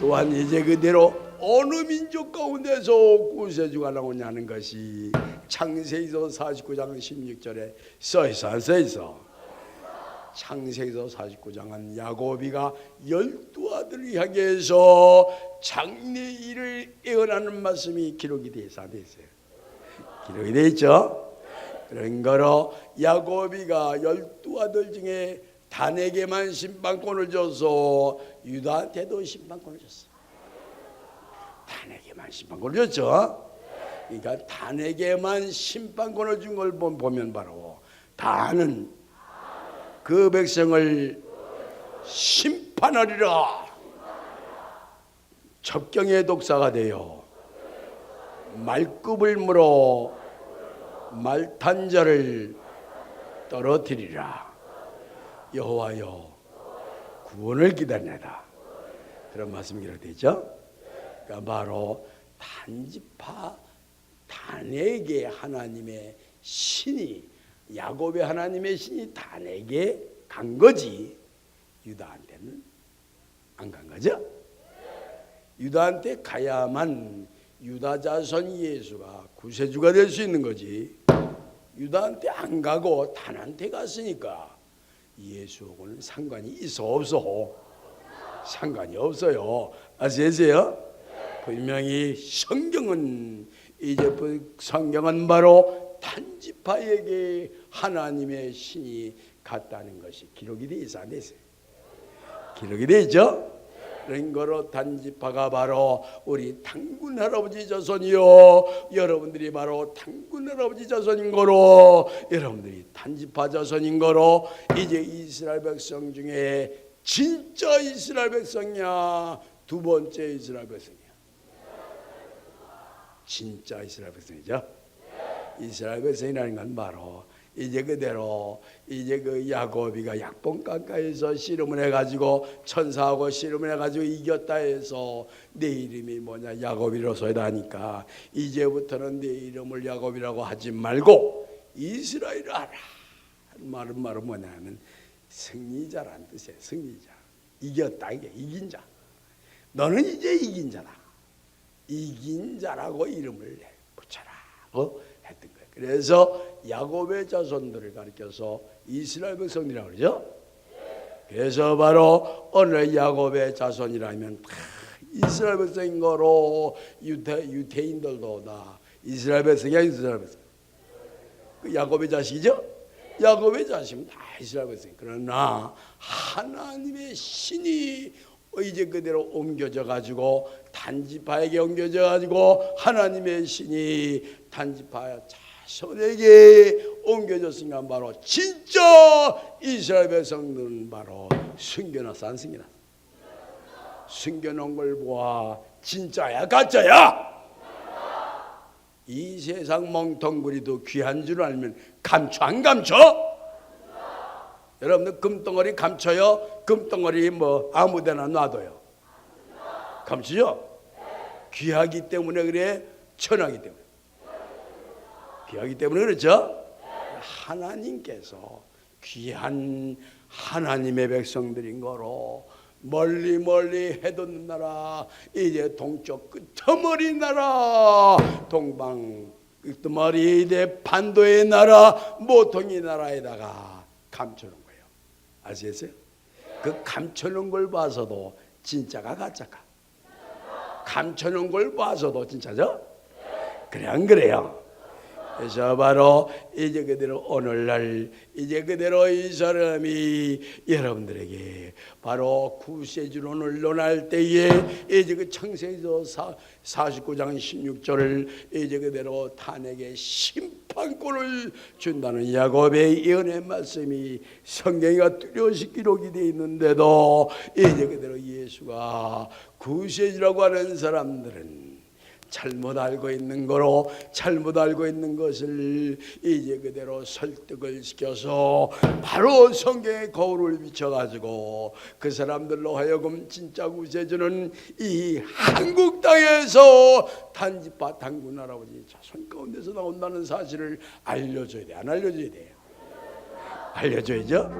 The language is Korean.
또한 이제 그대로 어느 민족 가운데서 구세주가 나오냐는 것이 창세기서 49장 16절에 써 있어 써 있어? 창세기서 49장은 야곱이가 열두 아들을 향해 서 장래 일을 예언하는 말씀이 기록이 되어 있어요? 기록이 되어 있죠? 그런 거로 야곱이가 열두 아들 중에 단에게만 심판권을 줘서 유다한테도 심판권을 줬어. 단에게만 심판권을 줬죠. 그러니까 단에게만 심판권을 준 걸 보면 바로 단은 그 백성을 심판하리라. 접경의 독사가 되어 말급을 물어 말탄자를 떨어뜨리라. 여호와여 구원을 기다리다. 그런 말씀이 기록되죠. 그러니까 바로 단지파 단에게 하나님의 신이 야곱의 하나님의 신이 단에게 간 거지 유다한테는 안 간 거죠. 유다한테 가야만 유다 자손 예수가 구세주가 될 수 있는 거지. 유다한테 안 가고 단한테 갔으니까 예수하고는 상관이 있어 없어? 상관이 없어요. 아시겠어요? 분명히 성경은 이제 그 성경은 바로 단지파에게 하나님의 신이 갔다는 것이 기록이 돼 있어 안 됐어요? 기록이 돼 있죠? 그런 거로 단지파가 바로 우리 당군 할아버지 자손이요. 여러분들이 바로 당군 할아버지 자손인 거로 여러분들이 단지파 자손인 거로 이제 이스라엘 백성 중에 진짜 이스라엘 백성이야. 두 번째 이스라엘 백성이야. 진짜 이스라엘 백성이죠. 이스라엘 백성이라는 건 바로 이제 그대로 이제 그 야곱이가 약봉 가까이서 씨름을 해가지고 천사하고 씨름을 해가지고 이겼다 해서 내 이름이 뭐냐 야곱이로서다 하니까 이제부터는 내 이름을 야곱이라고 하지 말고 이스라엘을 하라 말은 말은 뭐냐면 승리자란 뜻이에요 승리자 이겼다 이게 이긴 자 너는 이제 이긴 자다 이긴 자라고 이름을 붙여라 어? 했던 거예요. 그래서 야곱의 자손들을 가리켜서 이스라엘 백성이라고 그러죠. 그래서 바로 오늘 야곱의 자손이라면 다 이스라엘 백성인 거로 유태 유태인들도 다 이스라엘 백성이야 이스라엘 백성. 그 야곱의 자식이죠. 야곱의 자식은 다 이스라엘 백성. 그러나 하나님의 신이 이제 그대로 옮겨져 가지고 단지파에게 옮겨져 가지고 하나님의 신이 단지파 자 손에게 옮겨졌으니까 바로 진짜 이스라엘 백성들은 바로 숨겨놨어 안 숨겨놨어 숨겨놓은 걸 보아 진짜야 가짜야 이 세상 멍텅구리도 귀한 줄 알면 감춰 안 감춰? 여러분들 금덩어리 감춰요? 금덩어리 뭐 아무데나 놔둬요. 감추죠? 귀하기 때문에 그래, 천하기 때문에. 귀하기 때문에 그렇죠? 하나님께서 귀한 하나님의 백성들인 거로 멀리 멀리 해돋는 나라 이제 동쪽 끝머리 나라 동방 끝머리 내 반도의 나라 모통이 나라에다가 감춰놓은 거예요. 아시겠어요? 그 감춰놓은 걸 봐서도 진짜가 가짜가. 감춰놓은 걸 봐서도 진짜죠? 그래 안 그래요? 그래서 바로 이제 그대로 오늘날 이제 그대로 이 사람이 여러분들에게 바로 구세주론을 논할 때에 이제 그 창세기서 49장 16절을 이제 그대로 탄에게 심판권을 준다는 야곱의 예언의 말씀이 성경이가 뚜렷이 기록이 되어 있는데도 이제 그대로 예수가 구세주라고 하는 사람들은 잘못 알고 있는 거로 잘못 알고 있는 것을 이제 그대로 설득을 시켜서 바로 성경에 거울을 비춰가지고 그 사람들로 하여금 진짜 구세주는 이 한국 땅에서 단지 바탕군 할아버지 자손 가운데서 나온다는 사실을 알려줘야 돼. 안 알려줘야 돼요. 알려줘야죠.